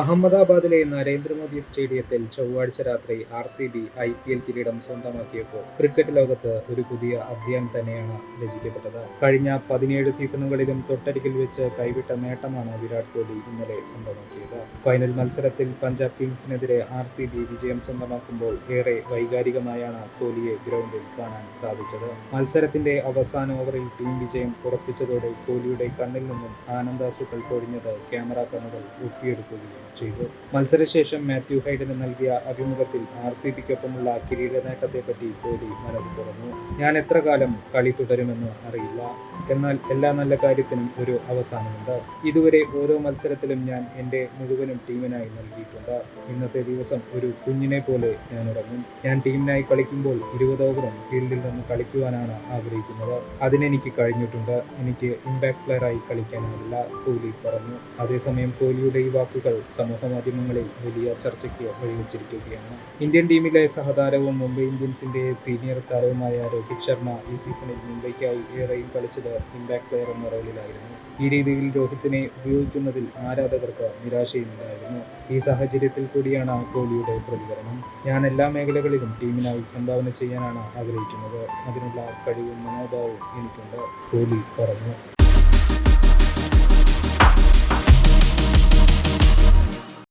അഹമ്മദാബാദിലെ നരേന്ദ്രമോദി സ്റ്റേഡിയത്തിൽ ചൊവ്വാഴ്ച രാത്രി R C B I P L കിരീടം സ്വന്തമാക്കിയപ്പോൾ ക്രിക്കറ്റ് ലോകത്ത് ഒരു പുതിയ അധ്യായം തന്നെയാണ് രചിക്കപ്പെട്ടത്. കഴിഞ്ഞ പതിനേഴ് സീസണുകളിലും തൊട്ടരികിൽ വെച്ച് കൈവിട്ട നേട്ടമാണ് വിരാട് കോഹ്ലി ഇന്നലെ സ്വന്തമാക്കിയത്. ഫൈനൽ മത്സരത്തിൽ പഞ്ചാബ് കിങ്സിനെതിരെ ആർ സി ബി വിജയം സ്വന്തമാക്കുമ്പോൾ ഏറെ വൈകാരികമായാണ് കോഹ്ലിയെ ഗ്രൗണ്ടിൽ കാണാൻ സാധിച്ചത്. മത്സരത്തിന്റെ അവസാന ഓവറിൽ ടീം വിജയം ഉറപ്പിച്ചതോടെ കോഹ്ലിയുടെ കണ്ണിൽ നിന്നും ആനന്ദാശ്രുക്കൾ പൊഴിഞ്ഞത് ക്യാമറ കണ്ണുകൾ ഒപ്പിയെടുക്കുകയും ചെയ്തു. മത്സരശേഷം മാത്യു ഹൈഡന് നൽകിയ അഭിമുഖത്തിൽ ആർ സി ബിക്കൊപ്പമുള്ള കിരീട നേട്ടത്തെപ്പറ്റി കോഹ്ലി മനസ്സ് തുറന്നു. ഞാൻ എത്ര കാലം കളി തുടരുമെന്ന് അറിയില്ല. എന്നാൽ എല്ലാ നല്ല കാര്യത്തിനും ഒരു അവസാനമുണ്ട്. ഇതുവരെ ഓരോ മത്സരത്തിലും ഞാൻ എന്റെ മുഴുവനും ടീമിനായി നൽകിയിട്ടുണ്ട്. ഇന്നത്തെ ദിവസം ഒരു കുഞ്ഞിനെ പോലെ ഞാൻ ഉറങ്ങും. ഞാൻ ടീമിനായി കളിക്കുമ്പോൾ ഇരുപത് ഓവറും ഫീൽഡിൽ നിന്ന് കളിക്കുവാനാണ് ആഗ്രഹിക്കുന്നത്. അതിനെനിക്ക് കഴിഞ്ഞിട്ടുണ്ട്. എനിക്ക് ഇമ്പാക്ട് പ്ലെയറായി കളിക്കാനാവില്ല കോഹ്ലി പറഞ്ഞു. അതേസമയം കോഹ്ലിയുടെ ഈ വാക്കുകൾ സമൂഹ മാധ്യമങ്ങളിൽ വലിയ ചർച്ചയ്ക്ക് വഴിവെച്ചിരിക്കുകയാണ്. ഇന്ത്യൻ ടീമിലെ സഹതാരവും മുംബൈ ഇന്ത്യൻസിന്റെ സീനിയർ താരവുമായ രോഹിത് ശർമ്മ ഈ സീസണിൽ മുംബൈക്കായി ഏറെയും കളിച്ചത് ഇമ്പാക്ട് പ്ലെയർ എന്ന റോളിലായിരുന്നു. ഈ രീതിയിൽ രോഹിത്തിനെ ഉപയോഗിക്കുന്നതിൽ ആരാധകർക്ക് നിരാശയുണ്ടായിരുന്നു. ഈ സാഹചര്യത്തിൽ കൂടിയാണ് കോഹ്ലിയുടെ പ്രതികരണം. ഞാൻ എല്ലാ മേഖലകളിലും ടീമിനായി സംഭാവന ചെയ്യാനാണ് ആഗ്രഹിക്കുന്നത്. അതിനുള്ള കഴിവും മനോഭാവവും എനിക്കുണ്ട് കോഹ്ലി പറഞ്ഞു.